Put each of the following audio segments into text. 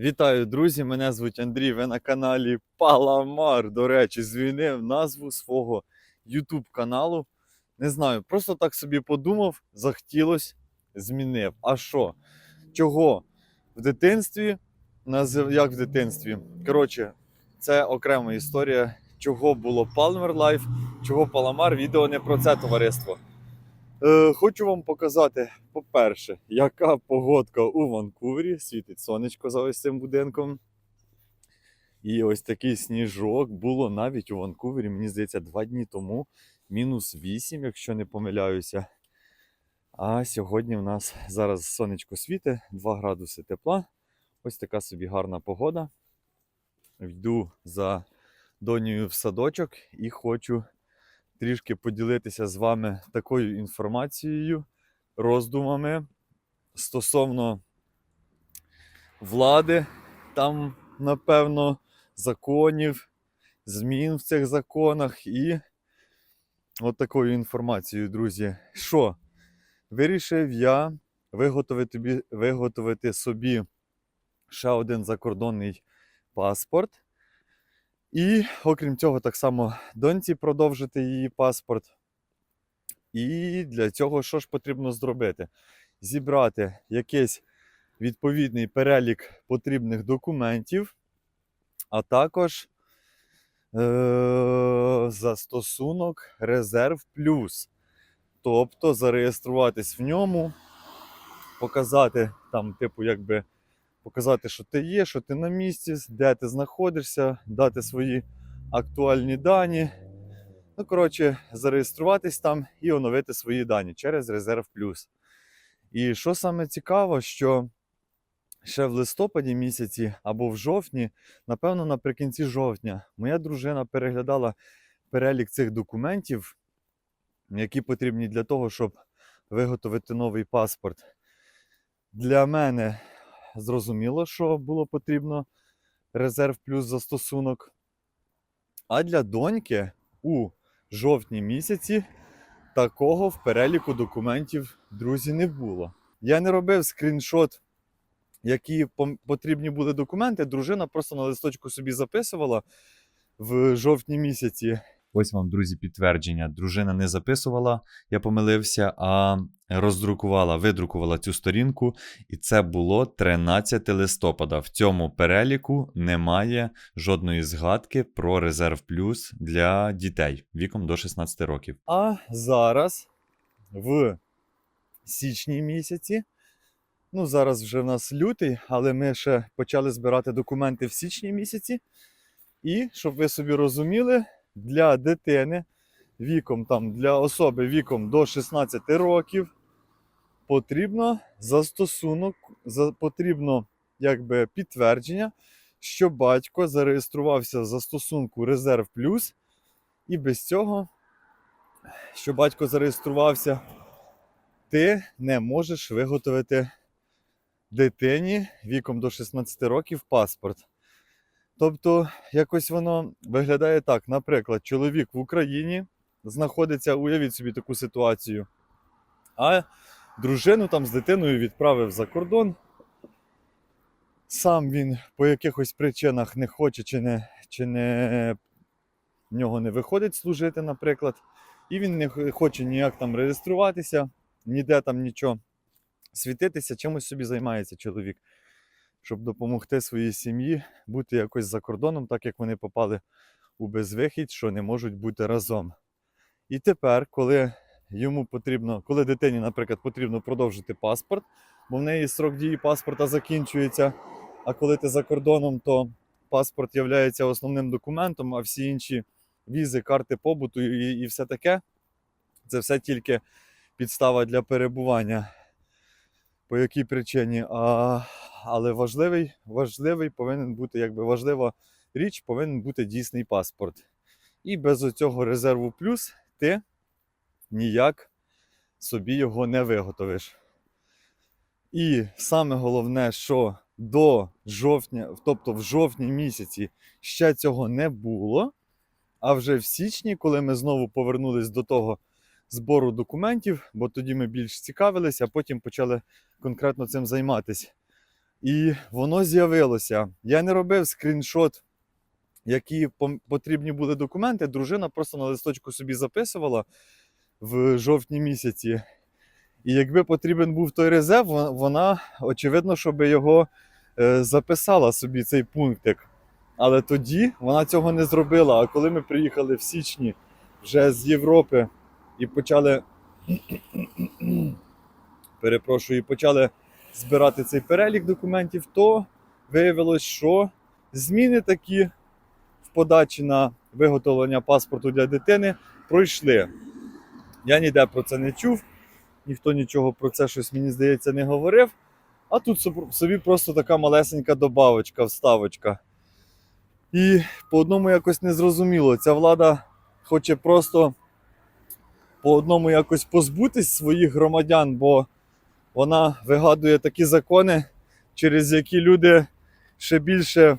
Вітаю, друзі! Мене звуть Андрій. Ви на каналі Паламар. До речі, змінив назву свого YouTube каналу. Не знаю, просто так собі подумав, захотілось, змінив. А що? Чого? В дитинстві, назив- як в дитинстві? Коротше, це окрема історія, чого було Palmer Life, чого Паламар. Відео не про це товариство. Е, хочу вам показати, по-перше, яка погодка у Ванкувері. Світить сонечко за ось цим будинком. І ось такий сніжок було навіть у Ванкувері, мені здається, два дні тому. Мінус 8, якщо не помиляюся. А сьогодні в нас зараз сонечко світить, 2 градуси тепла. Ось така собі гарна погода. Йду за донею в садочок і хочу трішки поділитися з вами такою інформацією, роздумами стосовно влади, там, напевно, законів, змін в цих законах і от такою інформацією, друзі. Що? Вирішив я виготовити, виготовити собі ще один закордонний паспорт. І, окрім цього, так само доньці продовжити її паспорт. І для цього що ж потрібно зробити? Зібрати якийсь відповідний перелік потрібних документів, а також е- застосунок Резерв Плюс. Тобто зареєструватись в ньому, показати там, типу, якби показати, що ти є, що ти на місці, де ти знаходишся, дати свої актуальні дані. Ну, коротше, зареєструватись там і оновити свої дані через Резерв Плюс. І що саме цікаво, що ще в листопаді місяці або в жовтні, напевно, наприкінці жовтня, моя дружина переглядала перелік цих документів, які потрібні для того, щоб виготовити новий паспорт. Для мене зрозуміло, що було потрібно резерв плюс застосунок. А для доньки у жовтні місяці такого в переліку документів, друзі, не було. Я не робив скріншот, які потрібні були документи. Дружина просто на листочку собі записувала в жовтні місяці. Ось вам, друзі, підтвердження. Дружина не записувала, я помилився, а роздрукувала, видрукувала цю сторінку, і це було 13 листопада. В цьому переліку немає жодної згадки про резерв плюс для дітей віком до 16 років. А зараз, в січні місяці, ну зараз вже в нас лютий, але ми ще почали збирати документи в січні місяці. І щоб ви собі розуміли, для дитини віком там для особи віком до 16 років потрібно застосунок, за, потрібно якби підтвердження, що батько зареєструвався в застосунку Резерв Плюс, і без цього, що батько зареєструвався, ти не можеш виготовити дитині віком до 16 років паспорт. Тобто, якось воно виглядає так. Наприклад, чоловік в Україні знаходиться, уявіть собі таку ситуацію, а дружину там з дитиною відправив за кордон. Сам він по якихось причинах не хоче, чи не, чи не в нього не виходить служити, наприклад. І він не хоче ніяк там реєструватися, ніде там нічого світитися, чимось собі займається чоловік, щоб допомогти своїй сім'ї бути якось за кордоном, так як вони попали у безвихідь, що не можуть бути разом. І тепер, коли йому потрібно, коли дитині, наприклад, потрібно продовжити паспорт, бо в неї срок дії паспорта закінчується. А коли ти за кордоном, то паспорт є основним документом, а всі інші візи, карти побуту і, і все таке це все тільки підстава для перебування. По якій причині? А, але важливий, важливий повинен бути, якби важлива річ, повинен бути дійсний паспорт. І без оцього резерву плюс ти ніяк собі його не виготовиш. І саме головне, що до жовтня, тобто в жовтні місяці, ще цього не було. А вже в січні, коли ми знову повернулись до того збору документів, бо тоді ми більш цікавилися, а потім почали конкретно цим займатися. І воно з'явилося. Я не робив скріншот, які потрібні були документи. Дружина просто на листочку собі записувала в жовтні місяці. І якби потрібен був той резерв, вона, очевидно, щоб його е, записала собі цей пунктик. Але тоді вона цього не зробила. А коли ми приїхали в січні вже з Європи і почали. Перепрошую, почали збирати цей перелік документів, то виявилось, що зміни такі в подачі на виготовлення паспорту для дитини пройшли. Я ніде про це не чув, ніхто нічого про це щось, мені здається, не говорив. А тут собі просто така малесенька добавочка, вставочка. І по одному якось не зрозуміло. Ця влада хоче просто по одному якось позбутись своїх громадян, бо вона вигадує такі закони, через які люди ще більше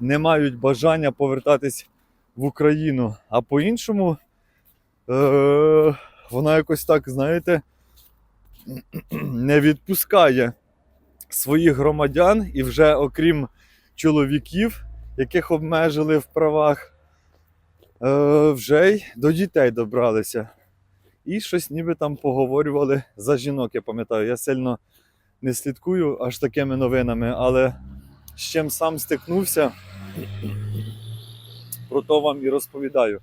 не мають бажання повертатись в Україну. А по-іншому е- вона якось так, знаєте, не відпускає своїх громадян і вже окрім чоловіків, яких обмежили в правах, вже й до дітей добралися. І щось ніби там поговорювали за жінок, я пам'ятаю. Я сильно не слідкую аж такими новинами, але з чим сам стикнувся, про то вам і розповідаю.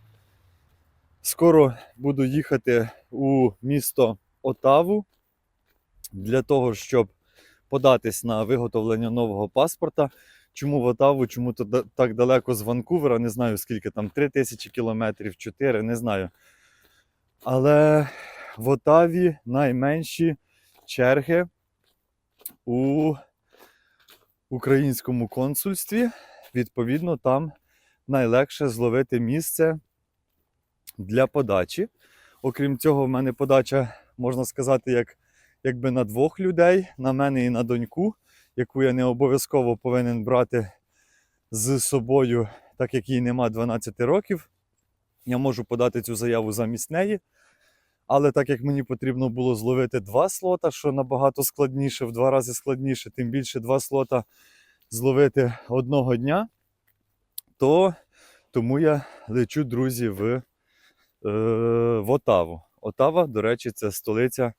Скоро буду їхати у місто Отаву для того, щоб податись на виготовлення нового паспорта. Чому в Отаву, чому то так далеко з Ванкувера, не знаю скільки там, 3 тисячі кілометрів, 4, не знаю. Але в Отаві найменші черги у українському консульстві. Відповідно, там найлегше зловити місце для подачі. Окрім цього, в мене подача, можна сказати, як, якби на двох людей, на мене і на доньку, яку я не обов'язково повинен брати з собою, так як їй нема 12 років. Я можу подати цю заяву замість неї. Але так як мені потрібно було зловити два слота, що набагато складніше, в два рази складніше, тим більше два слота зловити одного дня, то тому я лечу, друзі, в, е, в Отаву. Отава, до речі, це столиця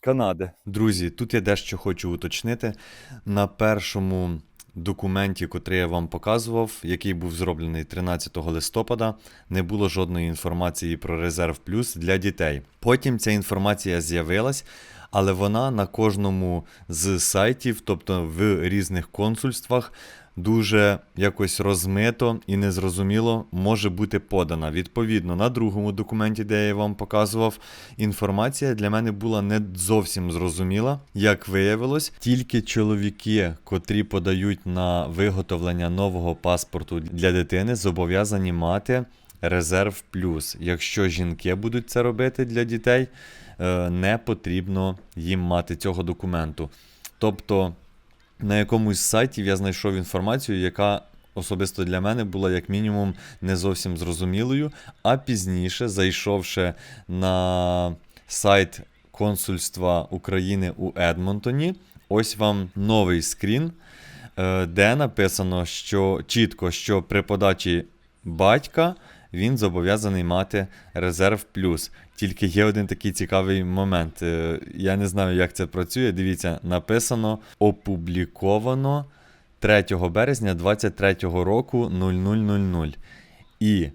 Канади. Друзі, тут я дещо хочу уточнити. На першому документі, котрий я вам показував, який був зроблений 13 листопада, не було жодної інформації про резерв плюс для дітей. Потім ця інформація з'явилась, але вона на кожному з сайтів, тобто в різних консульствах, дуже якось розмито і незрозуміло може бути подана. Відповідно, на другому документі, де я вам показував, інформація для мене була не зовсім зрозуміла. Як виявилось, тільки чоловіки, котрі подають на виготовлення нового паспорту для дитини, зобов'язані мати резерв плюс. Якщо жінки будуть це робити для дітей, е, не потрібно їм мати цього документу. Тобто на якомусь з сайтів я знайшов інформацію, яка особисто для мене була як мінімум не зовсім зрозумілою. А пізніше, зайшовши на сайт консульства України у Едмонтоні, ось вам новий скрін, е, де написано, що чітко, що при подачі батька він зобов'язаний мати резерв плюс. Тільки є один такий цікавий момент. Е, Я не знаю, як це працює. Дивіться, написано опубліковано 3 березня 2023 року 0000. І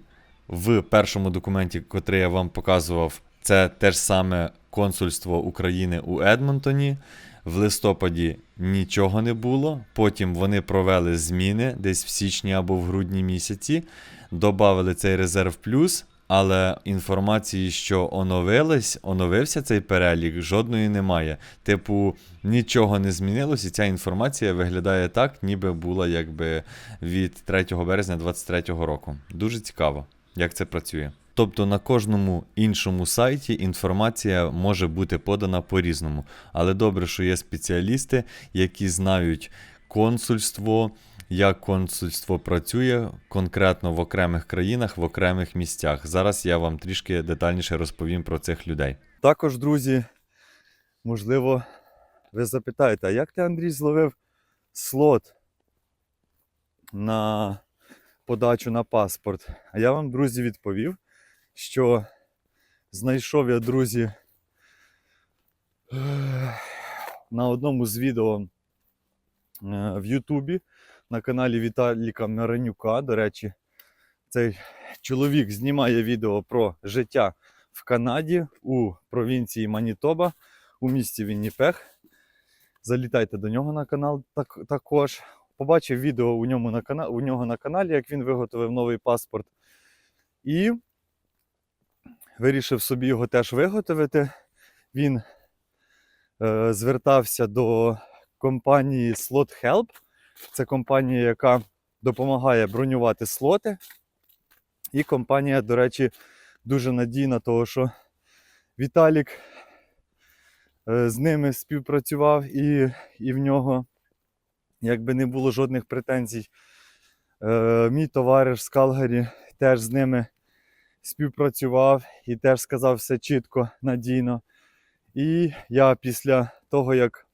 в першому документі, котрий я вам показував, це те ж саме консульство України у Едмонтоні. В листопаді нічого не було. Потім вони провели зміни десь в січні або в грудні місяці, додали цей резерв плюс. Але інформації, що оновились, оновився цей перелік, жодної немає. Типу, нічого не змінилось, і ця інформація виглядає так, ніби була якби від 3 березня 2023 року. Дуже цікаво, як це працює. Тобто на кожному іншому сайті інформація може бути подана по-різному. Але добре, що є спеціалісти, які знають консульство, як консульство працює конкретно в окремих країнах, в окремих місцях. Зараз я вам трішки детальніше розповім про цих людей. Також, друзі, можливо, ви запитаєте, а як ти, Андрій, зловив слот на подачу на паспорт? А я вам, друзі, відповів, що знайшов я, друзі, на одному з відео е, в Ютубі на каналі Віталіка Миронюка. До речі, цей чоловік знімає відео про життя в Канаді у провінції Манітоба у місті Вінніпех. Залітайте до нього на канал так, також. Побачив відео у, ньому на кана... у нього на каналі, як він виготовив новий паспорт. І вирішив собі його теж виготовити. Він е, звертався до компанії Slot Help. Це компанія, яка допомагає бронювати слоти. І компанія, до речі, дуже надійна, того що Віталік е, з ними співпрацював і, і в нього якби не було жодних претензій. Е, Мій товариш з Калгарі теж з ними співпрацював і теж сказав все чітко, надійно. І я після того, як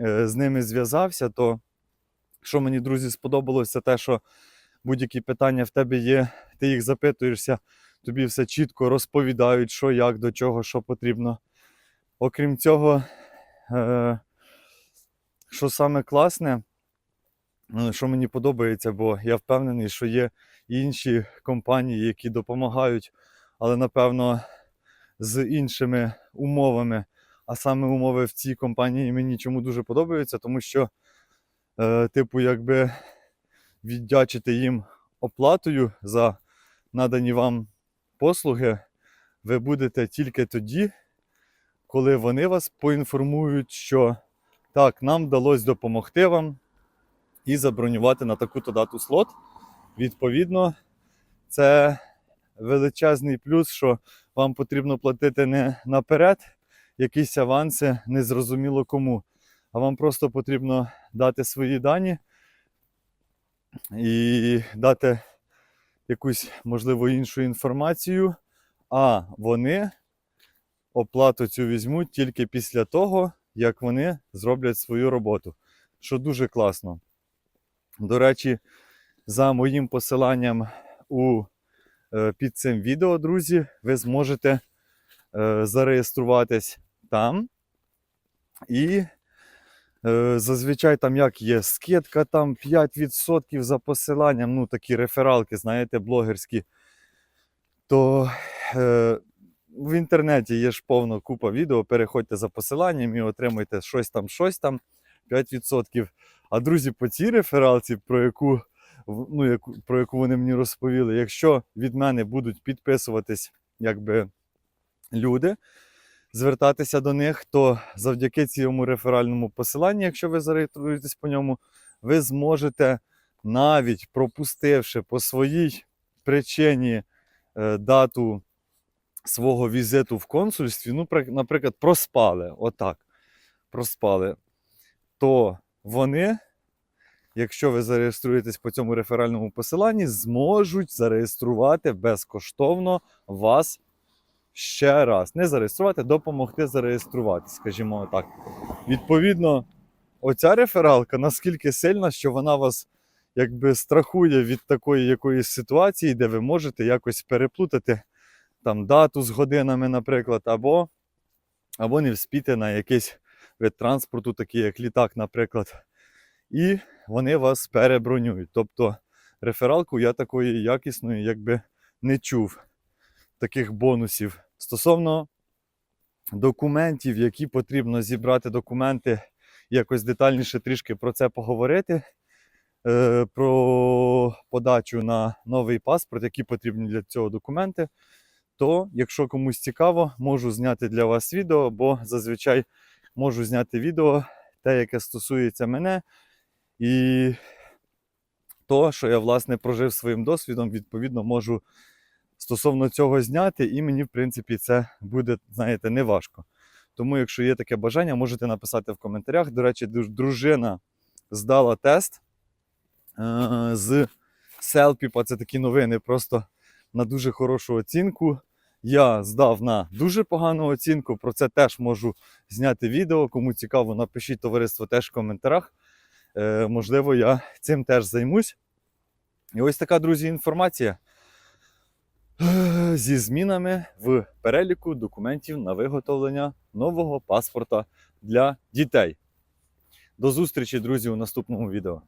е, з ними зв'язався, то що мені, друзі, сподобалося, те, що будь-які питання в тебе є, ти їх запитуєшся, тобі все чітко розповідають, що, як, до чого, що потрібно. Окрім цього, е, що саме класне, е, що мені подобається, бо я впевнений, що є інші компанії, які допомагають, але напевно з іншими умовами. А саме умови в цій компанії мені чому дуже подобаються, тому що, е, типу, якби віддячити їм оплатою за надані вам послуги, ви будете тільки тоді, коли вони вас поінформують, що так, нам вдалося допомогти вам і забронювати на таку-то дату слот. Відповідно, це величезний плюс, що вам потрібно платити не наперед якісь аванси, незрозуміло кому. А вам просто потрібно дати свої дані і дати якусь, можливо, іншу інформацію, а вони оплату цю візьмуть тільки після того, як вони зроблять свою роботу, що дуже класно. До речі, за моїм посиланням у, е, під цим відео, друзі, ви зможете е, зареєструватись там. І зазвичай там як є скидка, там 5% за посиланням, ну такі рефералки, знаєте, блогерські. То е, в інтернеті є ж повно купа відео. Переходьте за посиланням і отримуйте щось там, щось там 5%. А друзі, по цій рефералці, про яку, ну, яку, про яку вони мені розповіли, якщо від мене будуть підписуватись якби, люди, звертатися до них, то завдяки цьому реферальному посиланню, якщо ви зареєструєтесь по ньому, ви зможете навіть пропустивши по своїй причині е, дату свого візиту в консульстві, ну, наприклад, проспали, отак, проспали, то вони, якщо ви зареєструєтесь по цьому реферальному посиланні, зможуть зареєструвати безкоштовно вас ще раз. Не зареєструвати, допомогти зареєструвати, скажімо так. Відповідно, оця рефералка наскільки сильна, що вона вас якби страхує від такої якоїсь ситуації, де ви можете якось переплутати там дату з годинами, наприклад, або, або не вспіти на якийсь вид транспорту, такий як літак, наприклад. І вони вас перебронюють. Тобто рефералку я такої якісної якби не чув таких бонусів. Стосовно документів, які потрібно зібрати документи, якось детальніше трішки про це поговорити. Е, Про подачу на новий паспорт, які потрібні для цього документи. То, якщо комусь цікаво, можу зняти для вас відео, бо зазвичай можу зняти відео, те, яке стосується мене, і то, що я власне прожив своїм досвідом, відповідно, можу стосовно цього зняти, і мені, в принципі, це буде, знаєте, не важко. Тому, якщо є таке бажання, можете написати в коментарях. До речі, дружина здала тест е, з Селпіпа. Це такі новини, просто на дуже хорошу оцінку. я здав на дуже погану оцінку. Про це теж можу зняти відео. Кому цікаво, напишіть товариство теж в коментарях. Е, можливо, я цим теж займусь. І ось така, друзі, інформація зі змінами в переліку документів на виготовлення нового паспорта для дітей. До зустрічі, друзі, у наступному відео.